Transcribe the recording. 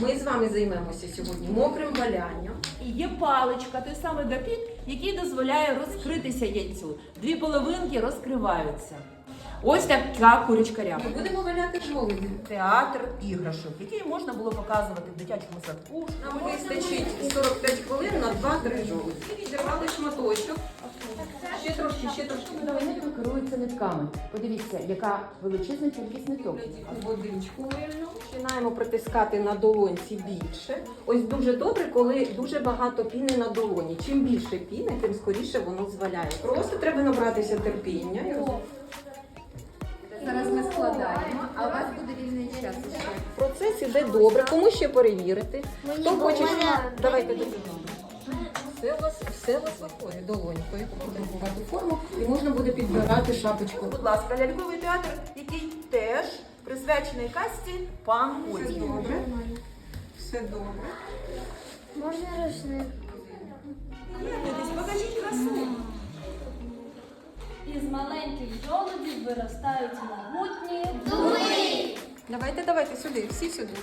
Ми з вами займемося сьогодні мокрим валянням. І є паличка, той самий допік, який дозволяє розкритися яйцю. Дві половинки розкриваються. Ось така курочка ряба. Ми будемо валяти в. Театр іграшок, який можна було показувати в дитячому садку. Нам вистачить 45 хвилин на 2-3 жолуді. Відірвали шматочок. Ще трошки, ще трошки. Нитка керується нитками. Подивіться, яка величезна кількість ниток. Водичку вильну. Починаємо притискати на долонці більше. Ось дуже добре, коли дуже багато піни на долоні. Чим більше піни, тим скоріше воно зваляє. Просто треба набратися терпіння. Зараз ми складаємо, а у вас буде вільний час. Процес іде добре. Кому ще перевірити? Хто хоче? Давайте до все у вас, все у вас виходить долонькою. Формувати форму і можна буде підбирати шапочку. Будь ласка, ляльковий театр, який теж присвячений казці пан Все добре. Все добре. Можна рушник? Покажіть красу. Із маленьких жолудів виростають могутні Давайте, давайте сюди, всі сюди.